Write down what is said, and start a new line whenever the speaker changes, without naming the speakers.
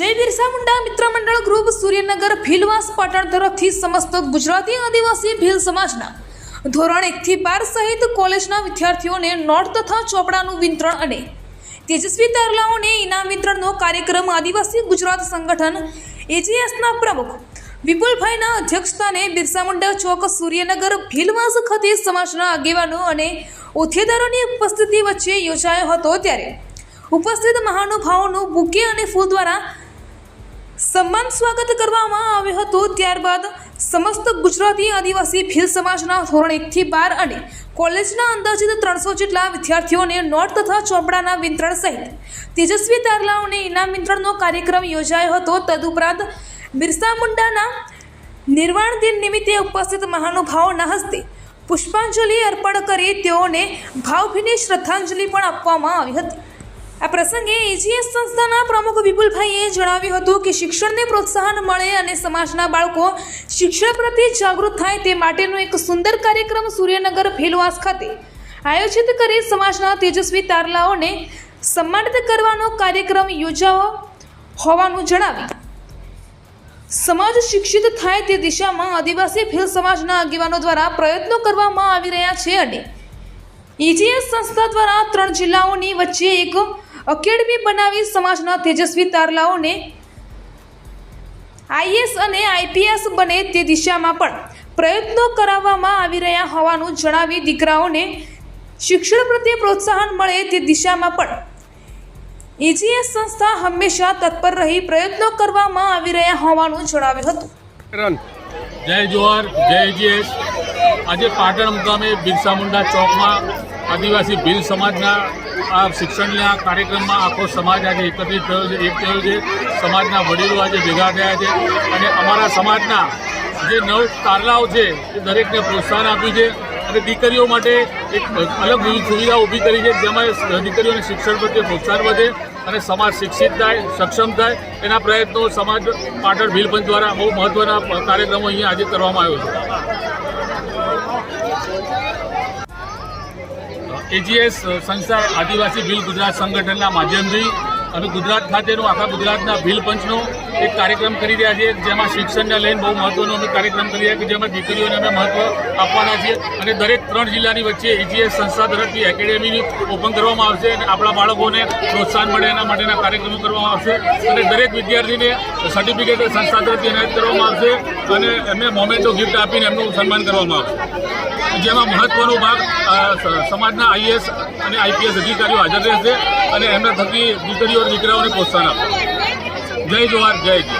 બિરસા મુંડા મિત્ર મંડળ ગ્રુપ સૂર્યનગર ભીલવાસ પાટણ તરફથી સમસ્ત ગુજરાતી આદિવાસી ભીલ સમાજના ધોરણ એકથી બાર સહિત કોલેજના વિદ્યાર્થીઓને નોટ તથા ચોપડાનું વિતરણ અને તેજસ્વી તારલાઓને ઇનામ વિતરણનો કાર્યક્રમ આદિવાસી ગુજરાત સંગઠન એજીએસના પ્રમુખ વિપુલભાઈના અધ્યક્ષસ્થાને બિરસા મુંડા ચોક સૂર્યનગર ભીલવાસ ખાતે સમાજના આગેવાનો અને ઓથેદારોની ઉપસ્થિતિ વચ્ચે યોજાયો હતો ત્યારે ઉપસ્થિત મહાનુભાવોનું બુકે અને ફૂલ દ્વારા સન્માન સ્વાગત કરવામાં આવ્યું હતું. ત્યારબાદ સમસ્ત ગુજરાતી આદિવાસી ભીલ સમાજના ધોરણ એકથી બાર અને કોલેજના અંદાજિત ત્રણસો જેટલા વિદ્યાર્થીઓને નોટ તથા ચોપડાના વિતરણ સહિત તેજસ્વી તારલાઓને ઇનામ વિતરણનો કાર્યક્રમ યોજાયો હતો. તદુપરાંત બિરસા મુંડાના નિર્વાણ દિન નિમિત્તે ઉપસ્થિત મહાનુભાવોના હસ્તે પુષ્પાંજલિ અર્પણ કરી તેઓને ભાવભીની શ્રદ્ધાંજલિ પણ આપવામાં આવી હતી. આ પ્રસંગે એજીએસ સંસ્થાના પ્રમુખ વિપુલભાઈએ જણાવ્યું હતું કે શિક્ષણને પ્રોત્સાહન મળે અને સમાજના બાળકો શિક્ષણ પ્રત્યે જાગૃત થાય તે માટેનો એક સુંદર કાર્યક્રમ સૂર્યનગર ભીલવાસ ખાતે આયોજિત કરી સમાજના તેજસ્વી તારલાઓને સન્માનિત કરવાનો કાર્યક્રમ યોજાવો હોવાનું જણાવી. સમાજ શિક્ષિત થાય તે દિશામાં આદિવાસી ભીલ સમાજના આગેવાનો દ્વારા પ્રયત્નો કરવામાં આવી રહ્યા છે અને ઈજીએસ સંસ્થા દ્વારા ત્રણ જિલ્લાઓની વચ્ચે એક એકેડમી બનાવી સમાજના તેજસ્વી તારલાઓને આઈએસ અને આઈપીએસ બને તે દિશામાં પણ પ્રયત્નો કરાવવામાં આવી રહ્યા હોવાનું જણાવી દીકરાઓને શિક્ષણ પ્રત્યે પ્રોત્સાહન મળે તે દિશામાં પણ ઈજીએસ સંસ્થા હંમેશા તત્પર રહી પ્રયત્નો કરવામાં આવી રહ્યા હોવાનું જણાવ્યું હતું.
જય જોહર જય જીએસ આજે પાટણ મુકામે બિરસા મુંડા ચોકમાં આદિવાસી ભીલ સમાજના આ શિક્ષણના કાર્યક્રમમાં આખો સમાજ આજે એકત્રિત થયો છે, એક થયો છે. સમાજના વડીલો આજે ભેગા થયા છે અને અમારા સમાજના જે નવ તારલાઓ છે, એ દરેકને પ્રોત્સાહન આપ્યું છે અને દીકરીઓ માટે એક અલગ સુવિધા ઊભી કરી છે, જેમાં દીકરીઓને શિક્ષણ પ્રત્યે પ્રોત્સાહન વધે અને સમાજ શિક્ષિત થાય, સક્ષમ થાય. એના પ્રયત્નો સમાજ પાટણ ભીલ પંચ દ્વારા બહુ મહત્વના કાર્યક્રમો અહીંયા આજે કરવામાં આવ્યો છે. એજીએસ સંસ્થા આદિવાસી ભીલ ગુજરાત સંગઠનના માધ્યમથી અને ગુજરાત ખાતેનું, આખા ગુજરાતના ભીલ પંચનો એક કાર્યક્રમ કરી રહ્યા છીએ, જેમાં શિક્ષણને લઈને બહુ મહત્વનો અમે કાર્યક્રમ કરી રહ્યા છીએ જેમાં દીકરીઓને અમે મહત્વ આપવાના છીએ. અને દરેક ત્રણ જિલ્લાની વચ્ચે એજીએસ સંસ્થા તરફથી એકેડેમીની ઓપન કરવામાં આવશે અને આપણા બાળકોને પ્રોત્સાહન મળે, એના માટેના કાર્યક્રમો કરવામાં આવશે. અને દરેક વિદ્યાર્થીને સર્ટિફિકેટ સંસ્થા તરફથી એનાયત કરવામાં આવશે અને એમને મોમેન્ટો ગિફ્ટ આપીને એમનું સન્માન કરવામાં આવશે. જેમાં મહત્વનો ભાગ સમાજના આઈએસ અને આઈપીએસ અધિકારીઓ હાજર રહેશે અને એમના થકી દીકરીઓ દીકરાઓને પ્રોત્સાહન આપશે જય જોહાર જય જી